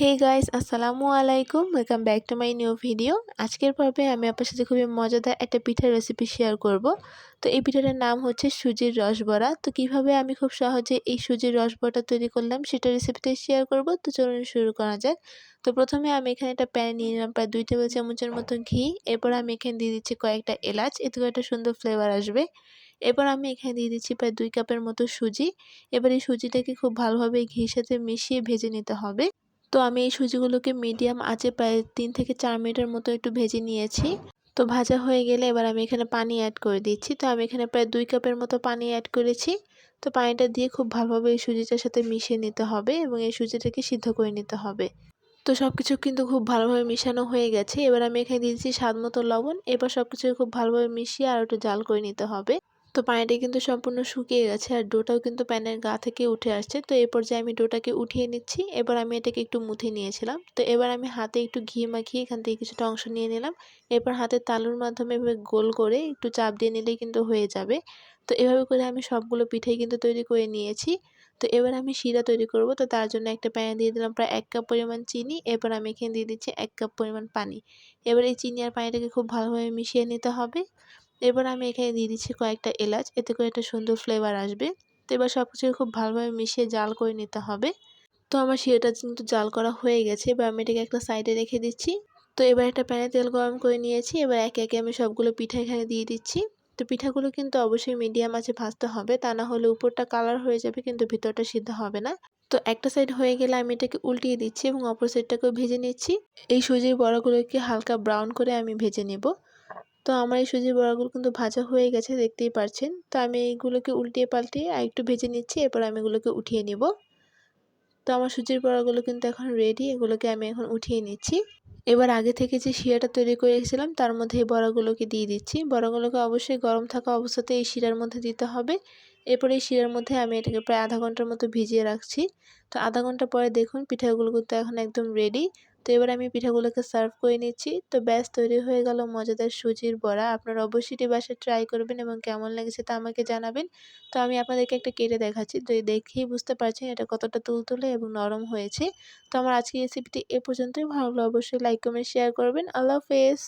হে guys আসসালামু আলাইকুম welcome back to my new video আজকের পর্বে আমি আপনার সাথে খুবই মজাদার একটা পিঠার রেসিপি শেয়ার করব। তো এই পিঠাটার নাম হচ্ছে সুজির রসবড়া। তো কীভাবে আমি খুব সহজে এই সুজির রসবড়াটা তৈরি করলাম সেটা রেসিপিতে শেয়ার করব। তো চলুন শুরু করা যাক। তো প্রথমে আমি এখানে একটা প্যান নিয়ে নিলাম, প্রায় দুই টেবিল চামচের মতো ঘি। এরপর আমি এখানে দিয়ে দিচ্ছি কয়েকটা এলাচ। এতে একটা সুন্দর ফ্লেভার আসবে। এরপর আমি এখানে দিয়ে দিচ্ছি প্রায় দুই কাপের মতো সুজি। এবার এই সুজিটাকে খুব ভালোভাবে ঘির সাথে মিশিয়ে ভেজে নিতে হবে। তো আমি এই সুজিগুলোকে মিডিয়াম আঁচে প্রায় তিন থেকে চার মিনিটের মতো একটু ভেজে নিয়েছি। তো ভাজা হয়ে গেলে এবার আমি এখানে পানি অ্যাড করে দিচ্ছি। তো আমি এখানে প্রায় দুই কাপের মতো পানি অ্যাড করেছি। তো পানিটা দিয়ে খুব ভালোভাবে এই সুজিটার সাথে মিশিয়ে নিতে হবে এবং এই সুজিটাকে সিদ্ধ করে নিতে হবে। তো সব কিছু কিন্তু খুব ভালোভাবে মিশানো হয়ে গেছে। এবার আমি এখানে দিয়েছি স্বাদ মতো লবণ। এবার সব কিছু খুব ভালোভাবে মিশিয়ে আর একটু জাল করে নিতে হবে। তো পানিটা কিন্তু সম্পূর্ণ শুকিয়ে গেছে আর ডোটাও কিন্তু প্যানের গা থেকে উঠে আসছে। তো এই পর্যায়ে আমি ডোটাকে উঠিয়ে নিচ্ছি। এবার আমি এটাকে একটু মুথে নিয়েছিলাম। তো এবার আমি হাতে একটু ঘি মাখিয়ে এখান থেকে কিছুটা অংশ নিয়ে নিলাম। এরপর হাতের তালুর মাধ্যমে এভাবে গোল করে একটু চাপ দিয়ে নিলেই কিন্তু হয়ে যাবে। তো এভাবে করে আমি সবগুলো পিঠাই কিন্তু তৈরি করে নিয়েছি। তো এবার আমি শিরা তৈরি করব। তো তার জন্য একটা প্যানে দিয়ে দিলাম প্রায় এক কাপ পরিমাণ চিনি। এরপর আমি এখানে দিয়ে দিচ্ছি এক কাপ পরিমাণ পানি। এবার এই চিনি আর পানিটাকে খুব ভালোভাবে মিশিয়ে নিতে হবে। এবার আমি এখানে দিয়ে দিচ্ছি কয়েকটা এলাচ, এতে করে একটা সুন্দর ফ্লেভার আসবে। তো এবার সব কিছু খুব ভালোভাবে মিশিয়ে জাল করে নিতে হবে। তো আমার শিরাটা কিন্তু জাল করা হয়ে গেছে, এবার আমি এটাকে একটা সাইডে রেখে দিচ্ছি। তো এবার একটা প্যানে তেল গরম করে নিয়েছি, এবার একে একে আমি সবগুলো পিঠা এখানে দিয়ে দিচ্ছি। তো পিঠাগুলো কিন্তু অবশ্যই মিডিয়াম আছে ভাজতে হবে, তা না হলে উপরটা কালার হয়ে যাবে কিন্তু ভিতরটা সিদ্ধ হবে না। তো একটা সাইড হয়ে গেলে আমি এটাকে উল্টিয়ে দিচ্ছি এবং অপর সাইডটাকেও ভেজে নিচ্ছি। এই সুজির বড়াগুলোকে হালকা ব্রাউন করে আমি ভেজে নেব। তো আমার এই সুজির বড়াগুলো কিন্তু ভাজা হয়ে গেছে, দেখতেই পাচ্ছেন তো আমি এইগুলোকে উল্টিয়ে পাল্টিয়ে আর একটু ভেজে নিচ্ছি, এরপর আমি এগুলোকে উঠিয়ে নিব। তো আমার সুজির বড়াগুলো কিন্তু এখন রেডি এগুলোকে আমি এখন উঠিয়ে নিচ্ছি। এবার আগে থেকে যে শিরাটা তৈরি করে রেখেছিলাম তার মধ্যে এই বড়াগুলোকে দিয়ে দিচ্ছি। বড়াগুলোকে অবশ্যই গরম থাকা অবস্থাতে এই শিরার মধ্যে দিতে হবে। এরপর এই শিরার মধ্যে আমি এটাকে প্রায় আধা ঘণ্টার মতো ভিজিয়ে রাখছি। তো আধা ঘণ্টা পরে দেখুন, পিঠাগুলো কিন্তু এখন একদম রেডি তো এবার আমি পিঠাগুলোকে সার্ভ করে নিচ্ছি। তো ব্যাস, তৈরি হয়ে গেল মজাদার সুজির বড়া। আপনারা অবশ্যই এটি বাসায় ট্রাই করবেন এবং কেমন লেগেছে তা আমাকে জানাবেন। তো আমি আপনাদেরকে একটা কেটে দেখাচ্ছি। তো দেখেই বুঝতে পারছেন এটা কতটা তুলতুলে এবং নরম হয়েছে। তো আমার আজকের রেসিপিটি এ পর্যন্তই। ভালো লাগলে অবশ্যই লাইক কমেন্ট শেয়ার করবেন। আল্লাহ হাফেজ।